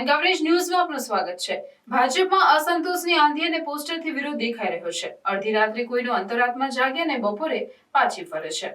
And coverage ન્યૂઝમાં આપનું સ્વાગત છે. ભાજપમાં અસંતોષની આંધી અને પોસ્ટરથી વિરોધ દેખાઈ રહ્યો છે. અડધી રાત્રે કોઈનો અંતરાત્મા જાગે અને બપોરે પાછી ફરે છે.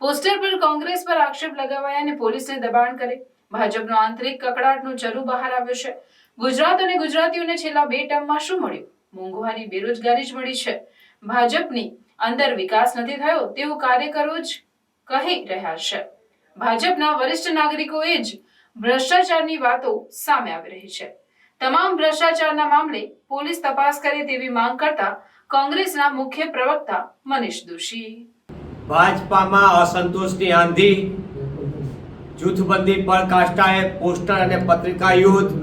પોસ્ટર પર કોંગ્રેસ પર આક્ષેપ લગાવાયા અને પોલીસને દબાણ કરે. ભાજપનો આંતરિક કકડાટનો ચરુ બહાર આવ્યો છે. ગુજરાત અને ગુજરાતીઓને છેલ્લા બે ટર્મમાં શું મળ્યું? મોંઘવારી, બેરોજગારી જ મળી છે. ભાજપની અંદર વિકાસ નથી થયો તેવું કાર્યકરો જ કહી રહ્યા છે. ભાજપના વરિષ્ઠ નાગરિકોએ જ ભ્રષ્ટાચારની વાતો સામે આવી રહી છે. તમામ ભ્રષ્ટાચારના મામલે પોલીસ તપાસ કરે તેવી માંગ કરતા કોંગ્રેસના મુખ્ય પ્રવક્તા મનીષ દોશી. ભાજપામાં અસંતોષની આંધી, જૂથબંધી પર કાષ્ટાએ પોસ્ટર અને પત્રિકા યુદ્ધ.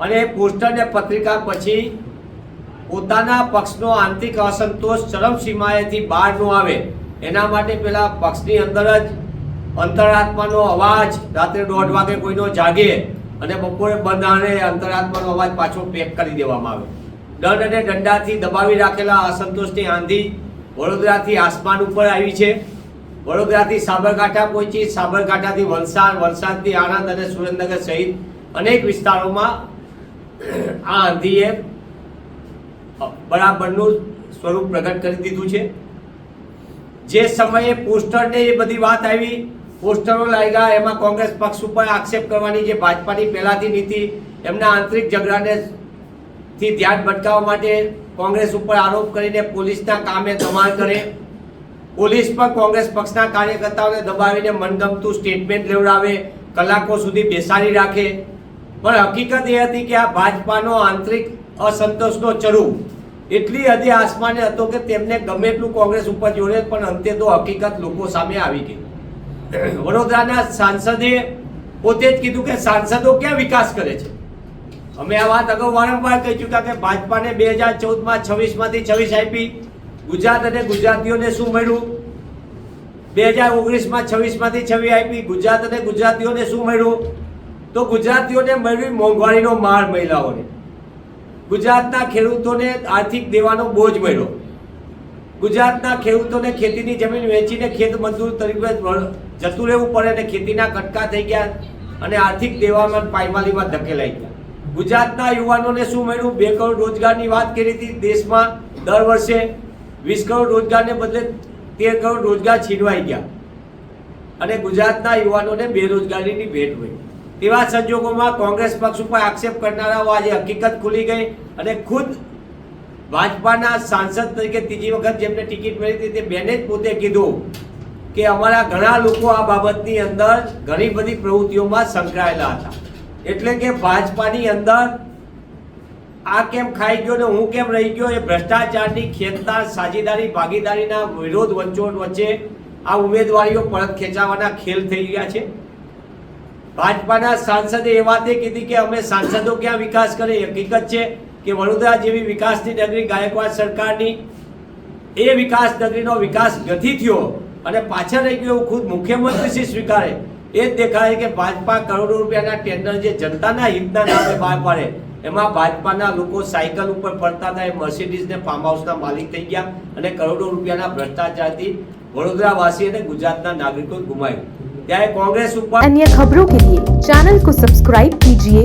અને પોસ્ટર અને પત્રિકા પછી પોતાના પક્ષનો આંતરિક અસંતોષ ચરમસીમાએથી બહાર ન આવે. એના માટે પેલા પક્ષની અંદર જ અંતરાત્માનો અવાજ રાત્રે દોઢ વાગે કોઈનો જાગે અને બપોરે બંધ આને અંતરાત્માનો અવાજ પાછો પેક કરી દેવામાં આવે. દંડ અને દંડાથી દબાવી રાખેલા અસંતોષની આંધી વડોદરાથી આસમાન ઉપર આવી છે. વડોદરાથી સાબરકાંઠા પહોંચી સાબરકાંઠાથી વલસાડ, વલસાડથી આણંદ અને સુરેન્દ્રનગર સહિત અનેક વિસ્તારોમાં આ આંધીએ બરાબરનું સ્વરૂપ પ્રગટ કરી દીધું છે. જે સમયે પોસ્ટરને એ બધી વાત આવી પોસ્ટરો લાગ્યા, એમાં કોંગ્રેસ પક્ષ ઉપર આક્ષેપ કરવાની જે ભાજપાની પહેલાથી નીતિ, એમના આંતરિક ઝઘડાને થી ધ્યાન ભટકાવવા માટે કોંગ્રેસ ઉપર આરોપ કરીને પોલીસના કામે દબાણ કરે. પોલીસ પણ કોંગ્રેસ પક્ષના કાર્યકર્તાઓને દબાવીને મનગમતું સ્ટેટમેન્ટ લેવડાવે, કલાકો સુધી બેસાડી રાખે. પણ હકીકત એ હતી કે આ ભાજપાનો આંતરિક અસંતોષનો ચરુ. એટલી હદે આસમાને હતો કે તેમને ગમે એટલું કોંગ્રેસ ઉપર જોડે, પણ અંતે તો હકીકત લોકો સામે આવી ગઈ. વડોદરાના સાંસદે પોતે જ કીધું કે સાંસદો ક્યાં વિકાસ કરે છે? અમે આ વાત અગાઉ વારંવાર કહી ચૂક્યા કે ભાજપાને બે હજાર ચૌદમાં છવ્વીસમાંથી છવ્વીસ આપી, ગુજરાત અને ગુજરાતીઓને શું મળ્યું? બે હજાર ઓગણીસમાં છવ્વીસમાંથી છવ્વીસ આપી, ગુજરાત અને ગુજરાતીઓને શું મળ્યું? તો ગુજરાતીઓને મળ્યું મોંઘવારીનો માર મહિલાઓને. ગુજરાતના ખેડૂતોને આર્થિક દેવાનો બોજ મળ્યો. ગુજરાતના ખેડૂતોને ખેતીની જમીન વેચીને ખેત મજદૂર તરીકે જતું રહેવું પડે અને ખેતીના કટકા થઈ ગયા અને આર્થિક દેવામાં પાયમાલીમાં ધકેલાઈ ગયા. ગુજરાતના યુવાનોને શું મળ્યું? બે કરોડ રોજગારની વાત કરી હતી. દેશમાં દર વર્ષે વીસ કરોડ રોજગારને બદલે તેર કરોડ રોજગાર છીનવાઈ ગયા. અને ગુજરાતના યુવાનોને બેરોજગારીની ભેટ મળી. તેવા સંજોગોમાં કોંગ્રેસ પક્ષ ઉપર આક્ષેપ કરનારાઓ આજે હકીકત ખુલી ગઈ અને ખુદ ભાજપાના સાંસદ તરીકે ત્રીજી વખત જેમને ટિકિટ મળી હતી તે બેને જ પોતે કીધું કે અમારા ઘણા લોકો આ બાબતની અંદર ઘણી બધી પ્રવૃત્તિઓમાં સંકળાયેલા હતા. એટલે કે ભાજપાની અંદર આ કેમ ખાઈ ગયો ને હું કેમ રહી ગયો એ ભ્રષ્ટાચારની ખેંચતા સાજીદારી ભાગીદારીના વિરોધ વંચોટ વચ્ચે આ ઉમેદવારીઓ પરત ખેંચાવાના ખેલ થઈ ગયા છે. ભાજપાના સાંસદે એ વાતે કીધી કે અમે સાંસદો ક્યાં વિકાસ કરે હકીકત છે. કે વડોદરા જેવી વિકાસની નગરી ગાયકવાડ સરકારની એ વિકાસ નગરીનો વિકાસ ગતિ થયો અને પાછળ રહી ગયો ખુદ મુખ્યમંત્રી સ્વીકારે, એ જ દેખાય કે ભાજપા કરોડો રૂપિયાના ટેન્ડર જે જનતાના હિતના નામે બહાર પાડે, એમાં ભાજપાના લોકો સાયકલ ઉપર ફરતા હતા, એ મર્સિડીઝને ફાર્મ હાઉસના માલિક થઈ ગયા અને કરોડો રૂપિયાના ભ્રષ્ટાચારથી વડોદરાવાસી અને ગુજરાતના નાગરિકો ગુમાવ્યું. ત્યારે કોંગ્રેસ ઉપર અન્ય ખબરો કે લીએ ચેનલ કો સબસ્ક્રાઇબ કીજીએ